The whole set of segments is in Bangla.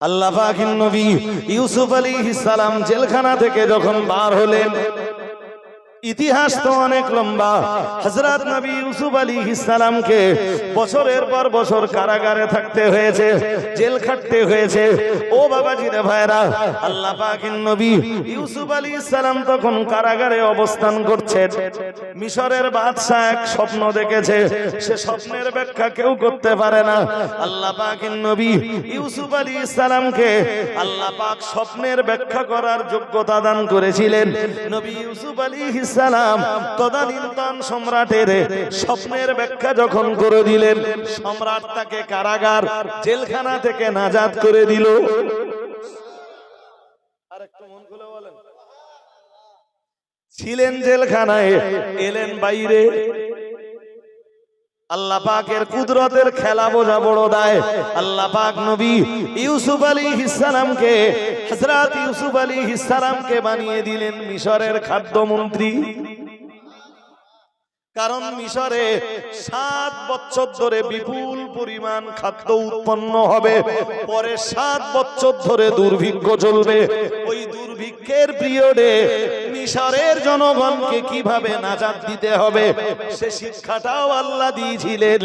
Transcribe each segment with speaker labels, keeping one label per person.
Speaker 1: আল্লাহ নবী ইউসুফ আলী সালাম জেলখানা থেকে যখন বার হলেন ইতিহাস তো অনেক লম্বা। হযরত নবী ইউসুফ আলাইহিস সালামকে বছরের পর বছর কারাগারে থাকতে হয়েছে, জেল খাটতে হয়েছে। ও বাবাজি রে ভাইরা, আল্লাহ পাকিন নবী ইউসুফ আলাইহিস সালাম তখন কারাগারে অবস্থান করছেন। মিশরের বাদশা এক স্বপ্ন দেখেছে, সে স্বপ্নের ব্যাখ্যা কেউ করতে পারে না। আল্লাহ পাকের নবী ইউসুফ আলী ইসলামকে আল্লাহ পাক স্বপ্নের ব্যাখ্যা করার যোগ্যতা দান করেছিলেন। নবী ইউসুফ আলী ইসলাম তদানীন্তন সম্রাটের স্বপ্নের ব্যাখ্যা যখন করে দিলেন, সম্রাট তাকে কারাগার জেলখানা থেকে নাজাদ করে দিল। বলেন। ছিলেন জেলখানায়, এলেন বাইরে। আল্লাহ পাকের কুদরতের খেলা বোঝা বড় দায়। আল্লাহ পাক নবী ইউসুফ আলী হিসালামকে হজরত ইউসুফ আলী হিসালামকে বানিয়ে দিলেন মিশরের খাদ্যমন্ত্রী। কারণ মিশরে সাত বছর ধরে বিপুল পরিমাণ খাদ্য উৎপন্ন হবে। পরে সাত বছর ধরে দুর্ভিক্ষ চলবে। ওই দুর্ভিক্ষের পিরিয়ডে মিশরের জনগণকে কীভাবে নাজাত দিতে হবে, সে শিক্ষাটাও আল্লাহ দিয়েছিলেন।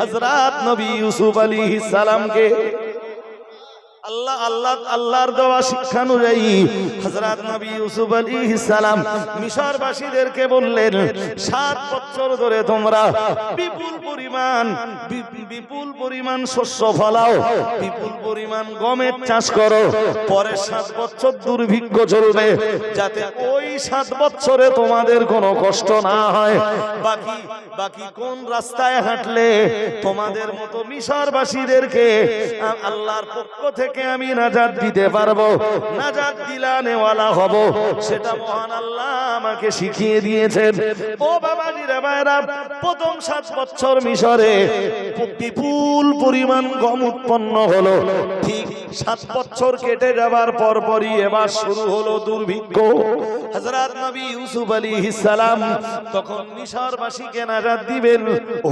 Speaker 1: হজরত নবী ইউসুফ আলী সালামকে আল্লাহ আল্লাহ, আল্লাহর দেওয়া শিক্ষা অনুযায়ী হযরত নবী ইউসুফ আলাইহিস সালাম মিশরবাসীদেরকে বললেন, সাত বছর ধরে তোমরা বিপুল পরিমাণ বিপুল পরিমাণ শস্য ফলাও, বিপুল পরিমাণ গমের চাষ করো, পরে সাত বছর দুর্ভিক্ষ চলবে, যাতে ওই সাত বছরে তোমাদের কোনো কষ্ট না হয়। বাকি বাকি কোন রাস্তায় হাঁটলে তোমাদের মতো মিশরবাসীদেরকে আল্লাহর পক্ষ থেকে আমি নাজাত দিতে পারব নাজাত দিলানেওয়ালা হব। সেটা মহান আল্লাহ আমাকে শিখিয়ে দিয়েছেন। ও বাবা জিরা ভাইরা প্রথম সাত বছর মিশরে বিপুল পরিমাণ গম উৎপন্ন হলো। ঠিক সাত বছর কেটে যাবার পর পরই এবার শুরু হলো দুর্ভিক্ষ। হযরত নবী ইউসুফ আলাইহিস সালাম তখন মিশরবাসীকে নাজাত দিবেন।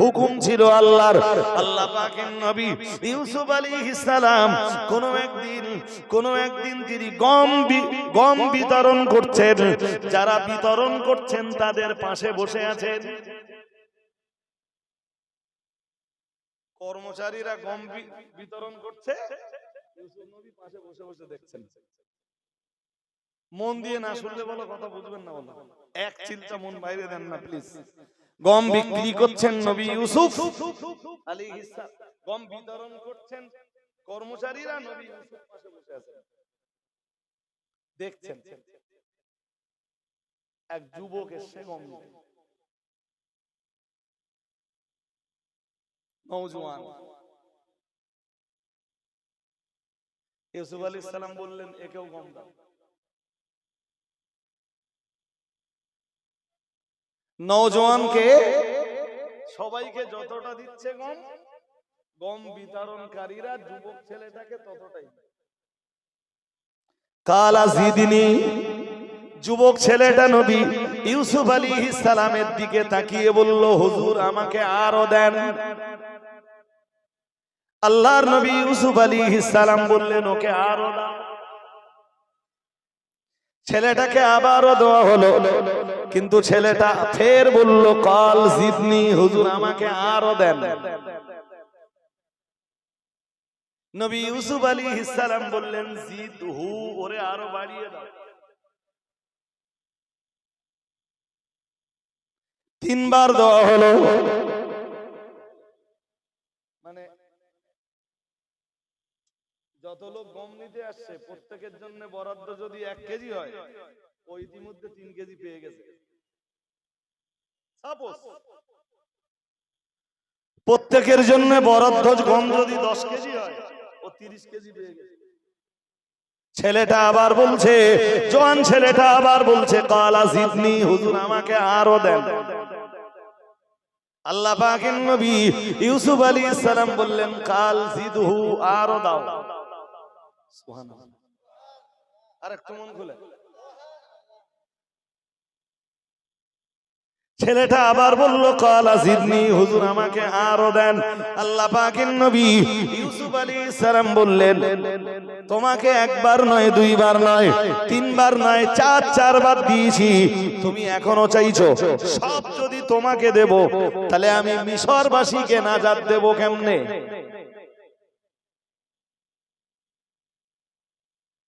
Speaker 1: হুকুম ছিল আল্লাহর। আল্লাহ পাকের নবী ইউসুফ আলাইহিস সালাম কোন একদিন কোন একদিন তিনি গম গম বিতরণ করছেন। যারা বিতরণ করছেন তাদের পাশে বসে আছেন। কর্মচারীরা গম বিতরণ করছে। ইউসুফ নবী পাশে বসে বসে দেখছেন। মন দিয়ে না শুনলে বলো কথা বুঝবেন না বলো। এক চিন্তা মন বাইরে দেন না প্লিজ গম বিক্রি করছেন নবী ইউসুফ। আলাইহিস। গম বিতরণ করছেন কর্মচারীরা নবী ইউসুফ পাশে বসে আছেন। দেখছেন। এক যুবক এসে গম। নওজোয়ান। ইউসুফ আলাইহিস সালাম বললেন একেও গম দাও। নওজোয়ানকে সবাইকে যতটা দিচ্ছে গম গম বিতরণকারীরা যুবক ছেলেটাকে ততটাই কালা জিদিনী যুবক ছেলেটা নবী ইউসুফ আলী সালামের দিকে তাকিয়ে বলল, হুজুর, আমাকে আরও দেন। আল্লাহর নবী ইউসুফ আলী সালাম বললেন, ওকে আরও ছেলেটাকে আবারও দেওয়া হলো, কিন্তু ছেলেটা ফের বলল, কল জিদনি, হুজুর আমাকে আরও দেন। নবী ইউসুফ আলী সালাম বললেন, জিদ হু, ওরে আরও বাড়িয়ে দাও। তিনবার দেওয়া হলো যত লোক গম নিতে আসছে, প্রত্যেকের জন্য বরাদ্দ যদি এক কেজি হয়, ও ইতিমধ্যে তিন কেজি পেয়ে গেছে। প্রত্যেকের জন্য বরাদ্দ গম যদি দশ কেজি হয়, ও তিরিশ কেজি পেয়ে গেছে। ছেলেটা আবার বলছে, জোয়ান ছেলেটা আবার বলছে, কালা জিদনি হুজুর আমাকে আরও দেন। আল্লাহ পাকের নবী ইউসুফ আলী সালাম বললেন, কাল জিদহু আরও দাও। সুবহানাল্লাহ। আর একটু মন খুলে। ছেলেটা আবার বলল কলা জিদনি হুজুর আমাকে আরও দেন। আল্লাহ পাকের নবী ইউসুফ আলাইহিস সালাম বললেন তোমাকে একবার নয় দুইবার নয় তিনবার নয় চার চারবার দিয়েছি। তুমি এখনও চাইছো সব যদি তোমাকে দেব তাহলে আমি মিশরবাসীকে নাজাত দেব কেমনে?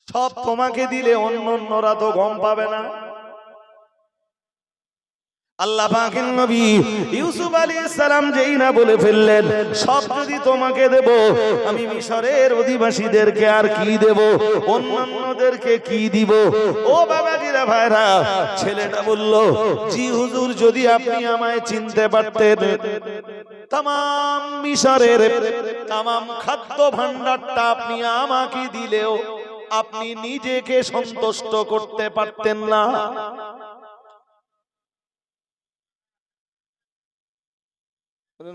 Speaker 1: সব তোমাকে দিলে অন্য অন্যরা তো গম পাবে না। আল্লাহ পাকের নবী ইউসুফ যেই না বলে ফেললেন, সব যদি তোমাকে দেব, আমি মিশরের অধিবাসীদেরকে আর কি দেব? অন্যান্যদেরকে কি দিব? ও ভাইরা, ছেলেটা বলল, জি হুজুর, যদি আপনি আমায় চিনতে পারতেন। তাম মিশরের তাম খাদ্য ভান্ডারটা আপনি আমাকে দিলেও আপনি নিজেকে সন্তুষ্ট করতে পারতেন না।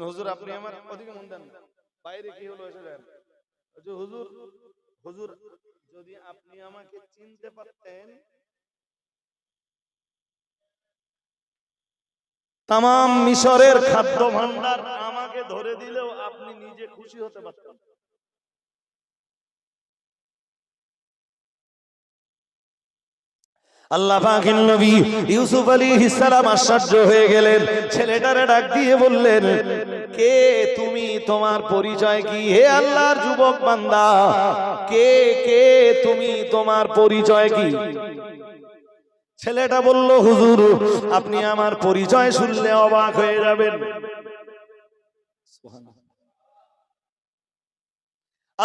Speaker 1: হুজুর, আপনি আমার মন দেন। বাইরে কি হলো, এসে দেন হুজুর হুজুর, যদি আপনি আমাকে চিনতে পারতেন। তাম মিশরের খাদ্য ভান্ডার আমাকে ধরে দিলেও আপনি নিজে খুশি হতে পারতেন। আল্লাহ পাকের নবী ইউসুফ আলাইহিস সালাম আশ্চর্য হয়ে গেলেন। ছেলেটারে ডাক দিয়ে বললেন, কে তুমি? তোমার পরিচয় কি? হে আল্লাহর যুবক বান্দা, কে কে তুমি? তোমার পরিচয় কি? ছেলেটা বলল, হুজুর, আপনি আমার পরিচয় শুনলে অবাক হয়ে যাবেন।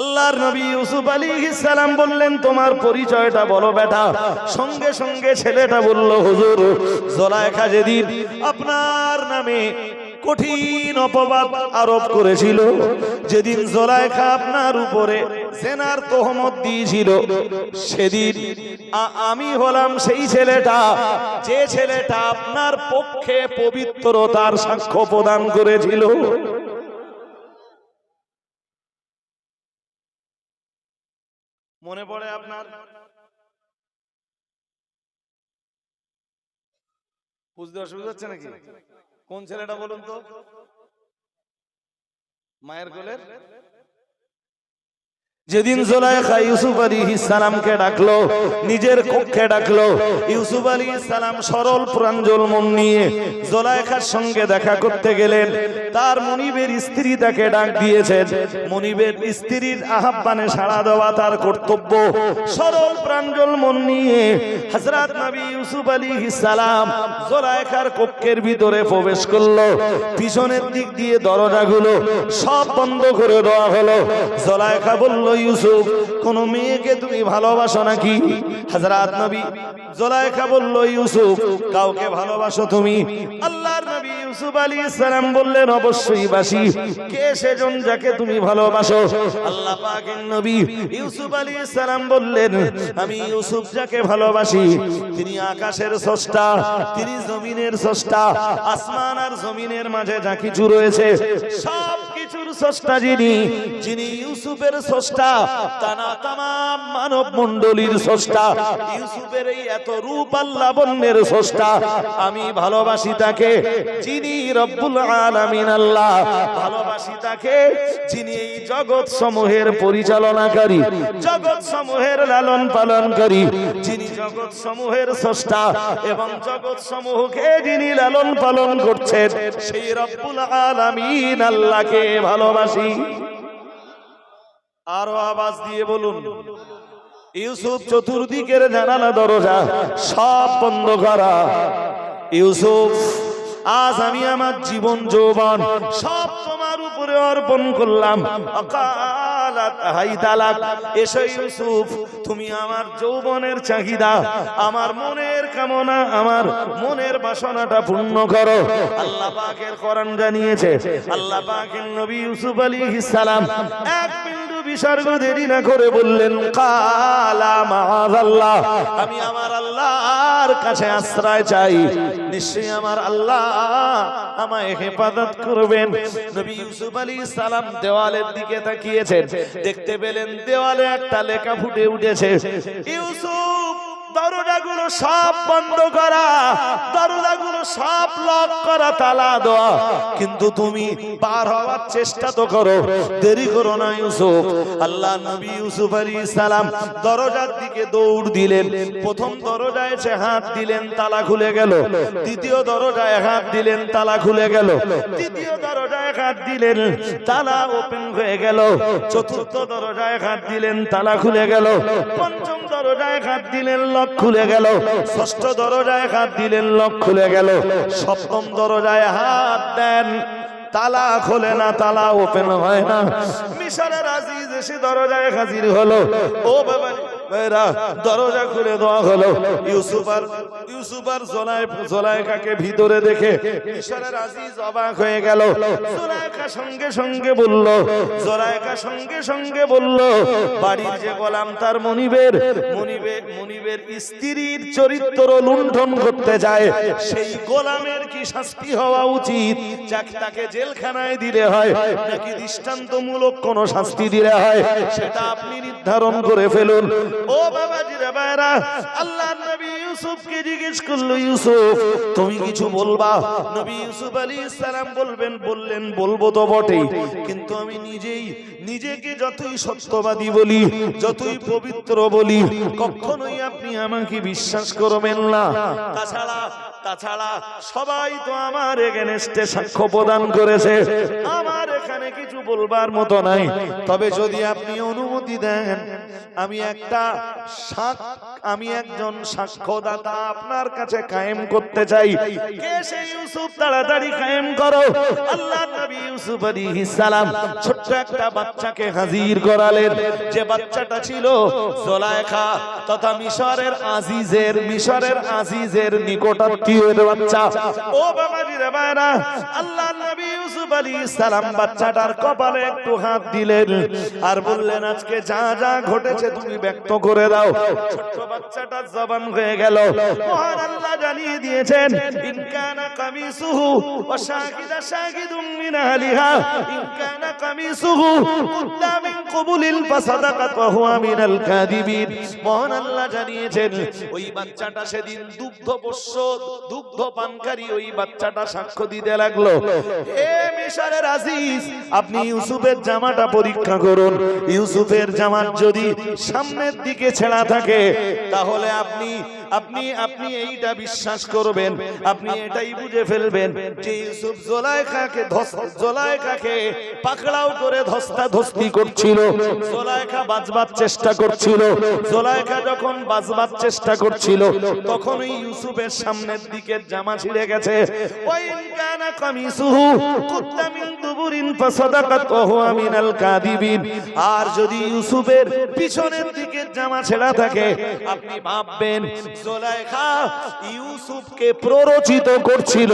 Speaker 1: আল্লাহর নবী ইউসুফ আলাইহিস সালাম বললেন, তোমার পরিচয়টা বলো বেটা। সঙ্গে সঙ্গে ছেলেটা বলল, হুজুর জোলাইখা যেদিন আপনার নামে কঠিন অপবাদ আরোপ করেছিল, যেদিন জোলাইখা আপনার উপরে সেনার তোহমত দিয়েছিল, সেদিন আমি হলাম সেই ছেলেটা, যে ছেলেটা আপনার পক্ষে পবিত্রতার সাক্ষ্য প্রদান করেছিল। মনে পড়ে আপনার? বুঝতে অসুবিধা হচ্ছে নাকি? কোন ছেলেটা বলুন তো? মায়ের কোলের? যেদিন জোলাইখা ইউসুফ আলী সালামকে ডাকলো নিজের কক্ষে ডাকলো ইউসুফ আলী সালাম সরল প্রাঞ্জল মন নিয়ে জোলাইখার সঙ্গে দেখা করতে গেলেন। তার মনিবের স্ত্রী তাকে ডাক দিয়েছেন। মনিবের স্ত্রীর আহ্বানে সাড়া দেওয়া তার কর্তব্য। সরল প্রাঞ্জল মন নিয়ে হযরত নবী ইউসুফ আলী সালাম জোলাইখার কক্ষের ভিতরে প্রবেশ করল। পিছনের দিক দিয়ে দরজাগুলো সব বন্ধ করে দেওয়া হলো। জোলাইখা বলল ইউসুফ, কোন মেয়েকে তুমি ভালোবাসো নাকি? হযরত নবী জোলাইখা বলল, ইউসুফ, কাউকে ভালোবাসো তুমি? আল্লাহর নবী ইউসুফ আলাইহিস সালাম বললেন, অবশ্যই বাসি। কে সেজন যাকে তুমি ভালোবাসো? আল্লাহ পাকের নবী ইউসুফ আলাইহিস সালাম বললেন, আমি ইউসুফ যাকে ভালোবাসি। তিনি আকাশের স্রষ্টা, তিনি জমিনের স্রষ্টা, আসমান আর জমিনের মাঝে যা কিছু রয়েছে, সব স্রষ্টা যিনি যিনি ইউসুফের স্রষ্টা, তানা মানব স্রষ্টা, ইউসুফের এই এত রূপ স্রষ্টা, আমি ভালোবাসি তাকে, যিনি রব্বুল আলামিন আল্লাহ, ভালোবাসি তাকে, যিনি জগৎ সমূহের পরিচালনাকারী, জগৎ সমূহের লালন পালনকারী, যিনি জগৎ সমূহের স্রষ্টা এবং জগৎ সমূহকে যিনি লালন পালন করছেন, সেই রব্বুল আলামিন আল্লাহকে ভালোবাসি আরও আওয়াজ দিয়ে বলুন ইউসুফ চতুর্দিকের জানালা দরজা সব বন্ধ করা। ইউসুফ আজ আমি আমার জীবন যৌবন সব তোমার উপরে অর্পণ করলাম। এসো ইউসুফ, তুমি আমার যৌবনের চাহিদা, আমার মনের কামনা, আমার মনের বাসনাটা পূর্ণ করো। আল্লাহ পাকের কোরআন জানিয়েছে, আল্লাহ পাকের নবী ইউসুফ আলাইহিস সালাম এক বিন্দু বিসর্গ দেরি না করে বললেন, কালা আমি আমার আল্লাহর কাছে আশ্রয় চাই। নিশ্চয়ই আমার আল্লাহ আমায় হেফাজত করবেন। নবী ইউসুফ আলী সালাম দেওয়ালের দিকে তাকিয়েছেন। দেখতে পেলেন দেওয়ালে একটা লেখা ফুটে উঠেছে, ইউসুফ দরজাগুলো সব বন্ধ করা দরজাগুলো সব লক করা, তালা দেওয়া। কিন্তু তুমি পার হওয়ার চেষ্টা তো করো। দেরি করো না ইউসুফ। আল্লাহ নবী ইউসুফ আলাইহিস সালাম দরজার দিকে দৌড় দিলেন। প্রথম দরজায় এসে হাত দিলেন, তালা খুলে গেল। দ্বিতীয় দরজায় হাত দিলেন, তালা খুলে গেল। তৃতীয় দরজায় হাত দিলেন, তালা ওপেন হয়ে গেল। চতুর্থ দরজায় হাত দিলেন, তালা খুলে গেল। পঞ্চম দরজায় হাত দিলেন, লক খুলে গেল। ষষ্ঠ দরজায় হাত দিলেন, লক খুলে গেল। সপ্তম দরজায় হাত দেন। তালা খোলে না, তালা ওপেন হয় না। মিশরের আজিজ এসে দরজায় হাজির হলো। ও বাবা ভাইরা দরজা খুলে দেওয়া হলো। ইউসুফ আর ইউসুফ আর জোলাই জোলাইকাকে ভিতরে দেখে মিশরের আজিজ অবাক হয়ে গেল। জোলাইকা সঙ্গে সঙ্গে বলল জোলাইকা সঙ্গে সঙ্গে বলল, বাড়ির যে গোলাম তার মনিবের মনিবের মনিবের স্ত্রীর চরিত্র লুণ্ঠন করতে যায়। সেই গোলামের কি শাস্তি হওয়া উচিত? যাকে, তাকে জেলখানায় দিলে হয়, নাকি দৃষ্টান্তমূলক কোন শাস্তি দিলে হয়? সেটা আপনি নির্ধারণ করে ফেলুন। ও বাবাজি রে ভাইরা আল্লাহ নবী ইউসুফকে জিজ্ঞেস করল, ইউসুফ, তুমি কিছু বলবা? নবী ইউসুফ আলাইহিস ইসলাম বলবেন, বললেন, বলব তো বটেই। কিন্তু আমি নিজেই, নিজেকে যতই সত্যবাদী বলি, যতই পবিত্র বলি, কখনোই আপনি আমাকে বিশ্বাস করবেন না। তাছাড়া তাছাড়া সবাই তো আমার এগেনস্টে সাক্ষ্য প্রদান করেছে। আমার এখানে কিছু বলবার মতো নাই। তবে যদি আপনি অনুমতি দেন আমি একটা আমি একজন সাক্ষ্যদাতা আপনার কাছে কায়েম করতে চাই। কে সেই ইউসুফ? তাড়াতাড়ি কায়েম করো। আল্লাহ নবী ইউসুফ আলাইহিস সালাম ছোট্ট একটা বাচ্চাকে হাজির করালেন। যে বাচ্চাটা ছিল জোলাইখা, তথা মিশরের আজিজের মিশরের আজিজের নিকটাত্মীয়ের বাচ্চা। ও বাবাজি রে ভাইরা, আল্লাহ নবী ইউসুফ আলাইহিস সালাম বাচ্চাটার কপালে একটু হাত দিলেন আর বললেন, আজকে যা যা ঘটেছে তুমি ব্যক্ত করে দাও। ছোট্ট বাচ্চাটা জবান হয়ে গেল। মহান আল্লাহ জানিয়ে দিয়েছেন ইনকানা কামিসুহু ওয়া শাহিদা শাহিদুম মিন আহলিহা ইনকানা কামিসুহু কুদ্দা মিন কবুলিল ফাসাদাকাত ওয়া হুয়া মিনাল কাযিবিন। মহান আল্লাহ জানিয়েছেন, ওই বাচ্চাটা সেদিন দুগ্ধ পোষ্য, দুগ্ধ পানকারী ওই বাচ্চাটা সাক্ষ্য দিতে লাগল। হে মিশরের আজিজ, আপনি ইউসুফের জামাটা পরীক্ষা করুন। ইউসুফের জামার যদি সামনের দিকে ছেঁড়া থাকে তাহলে আপনি আপনি আপনি এইটা বিশ্বাস করবেন, আপনি এটাই বুঝে ফেলবেন যে ইউসুফ জোলাইখাকে জোলাইখাকে পাকড়াও করে ধস্তা ধস্তি করছিল, জোলাইখা বাঁচবার চেষ্টা করছিল, জোলাইখা যখন বাঁচবার চেষ্টা করছিল, তখনই ইউসুফের সামনের দিকের জামা ছিঁড়ে গেছে। ওয়াইন কানা কামিসুহু কুদ্দা মিন দুবুরিন ফাসাদাকাত ওয়া মিনাল কাযিবিন আর যদি ইউসুফের পিছনের দিকের জামা ছেঁড়া থাকে, আপনি ভাববেন জোলাইখা ইউসুফকে প্ররোচিত করছিল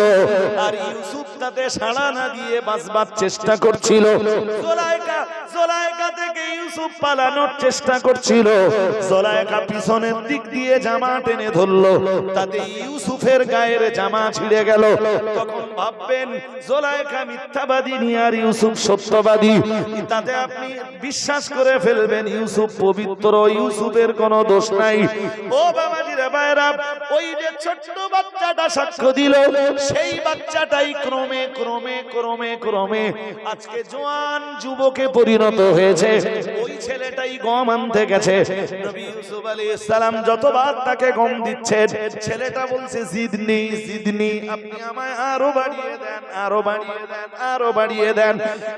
Speaker 1: আর ইউসুফ তাতে সাড়া না দিয়ে বাঁচবার চেষ্টা করছিল। জোলাইখা জোলাইখা থেকে ইউসুফ পালানোর চেষ্টা করছিল। জোলাইখা পিছনের দিক দিয়ে জামা টেনে ধরলো। তাতে ইউসুফের গায়ের জামা ছিঁড়ে গেল। তখন ভাববেন জোলাইখা মিথ্যাবাদী আর ইউসুফ সত্যবাদী। তাতে আপনি বিশ্বাস করে ফেলবেন, ইউসুফ পবিত্র, ইউসুফের কোনো দোষ নাই। ও বাবাজি রে ভাইরা ওই যে ছোট্ট বাচ্চাটা সাক্ষ্য দিল, সেই বাচ্চাটাই ক্রমে ক্রমে ক্রমে ক্রমে আজকে জোয়ান যুবকে পরিণত হয়েছে। ওই ছেলেটাই গম আনতে গেছে। নবী ইউসুফ আলাইহিস সালাম যতবার তাকে গম দিচ্ছেন ছেলেটা বলছে, জিদনি জিদনি, আপনি আমায় আরও বাড়িয়ে দেন, আরও বাড়িয়ে দেন, আরও বাড়িয়ে দেন।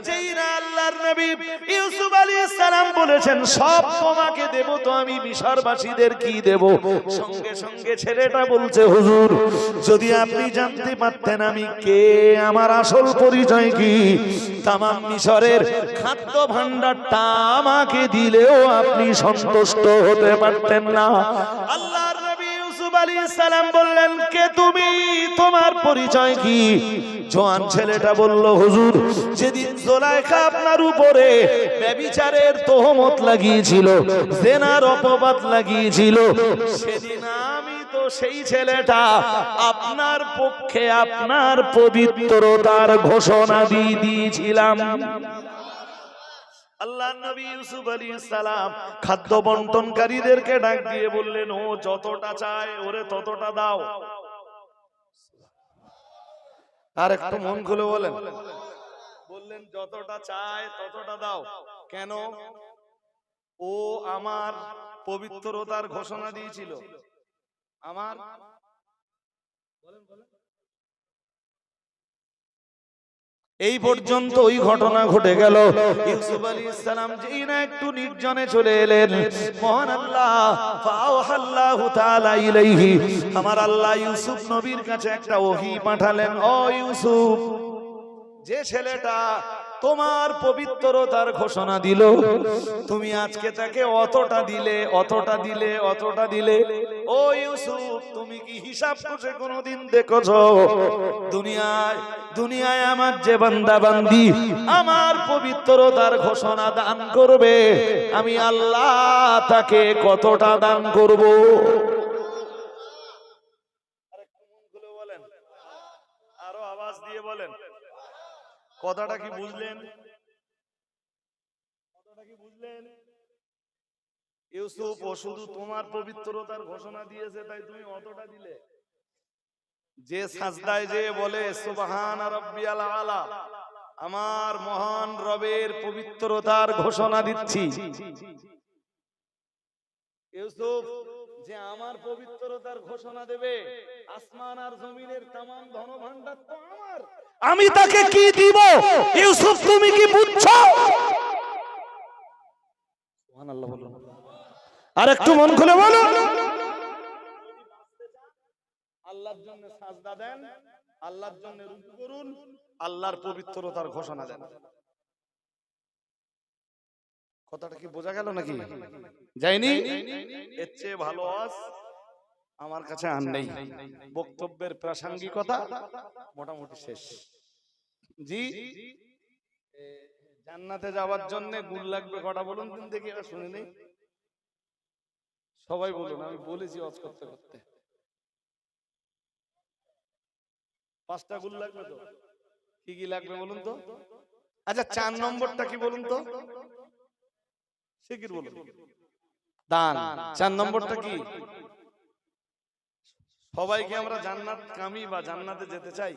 Speaker 1: যেই না আল্লাহর নবী ইউসুফ আলাইহিস সালাম বলেছেন, সব তোমাকে দেব, তো আমি মিশরবাসীদের কি দেব? সঙ্গে সঙ্গে ছেলেটা বলছে, হুজুর, যদি আপনি জানতে পারতেন আমি কে, আমার আসল পরিচয় কি? তামাম মিশরের খাদ্য ভান্ডারটা আমাকে দিলেও আপনি সন্তুষ্ট হতে পারতেন না। আল্লাহর নবী ইউসুফ আলাইহিস সালাম বললেন কে তুমি? তোমার পরিচয় কি? জোয়ান ছেলেটা বলল হুজুর যেদিন জোলাইখা আপনার উপরে ব্যভিচারের তোহমত লাগিয়েছিল জেনার অপবাদ লাগিয়েছিল সেদিন সেই ছেলেটা আপনার পক্ষে আপনার পবিত্রতার ঘোষণা দিয়ে দিয়েছিলাম। আল্লাহ নবী ইউসুফ আলী খাদ্য বন্টনকারীদেরকে ডাক দিয়ে বললেন, ও, যতটা চায় ওরে ততটা দাও। আর একটু মন খুলে বলেন। বললেন, যতটা চায় ততটা দাও। কেন? ও আমার পবিত্রতার ঘোষণা দিয়েছিল। আমার এই পর্যন্ত ওই ঘটনা ঘটে গেল। ইউসুফ আলী ইসলাম যেই না একটু নির্জনে চলে এলেন। মহান আল্লাহ তাআলা ইলাইহি। আমার আল্লাহ ইউসুফ নবীর কাছে একটা ওহী পাঠালেন, ও ইউসুফ, যে ছেলেটা তোমার পবিত্রতার ঘোষণা দিল। তুমি আজকে তাকে অতটা দিলে অতটা দিলে অতটা দিলে। ও ইউসুফ, তুমি কি হিসাব করে কোনোদিন দেখেছ? দুনিয়ায় দুনিয়ায় আমার যে বান্দা বান্দি আমার পবিত্রতার ঘোষণা দান করবে। আমি আল্লাহ তাকে কতটা দান করব বলেন আরও আওয়াজ দিয়ে বলেন কথাটা কি বুঝলেন? ইউসুফ ও শুধু তোমার পবিত্রতার ঘোষণা দিয়েছে তাই তুমি অতটা দিলে। যে সাজদায় যে বলে সুবহান রাব্বিয়াল আলা আমার মহান রবের পবিত্রতার ঘোষণা দিচ্ছি। ইউসুফ যে আমার পবিত্রতার ঘোষণা দেবে আসমান আর জমিনের তামাম ধনভাণ্ডার তো আমার আমি তাকে কি দিব? ইউসুফ তুমি কি বুঝছ? আর একটু মন খুলে বলো আল্লাহর জন্য সাজদা দেন আল্লাহর জন্য রুকু করুন আল্লাহর পবিত্রতার ঘোষণা দেন। কথাটা কি বোঝা গেল নাকি? যায়নি? এর চেয়ে ভালো আওয়াজ আমার কাছে আর নেই। বক্তব্যের প্রাসঙ্গিকতা মোটামুটি শেষ। জি জান্নাতে যাওয়ার জন্য গুল লাগবে কটা বলুন তুমি দেখি এবার শুনে নেই। সবাই বলুন আমি বলেছি অজ করতে করতে। পাঁচটা গুল লাগবে তো? কি কি লাগবে বলুন তো? আচ্ছা চার নম্বরটা কি বলুন তো? শিকির বলুন দান। চার নম্বরটা কি? সবাইকে আমরা জান্নাত কামি বা জান্নাতে যেতে চাই।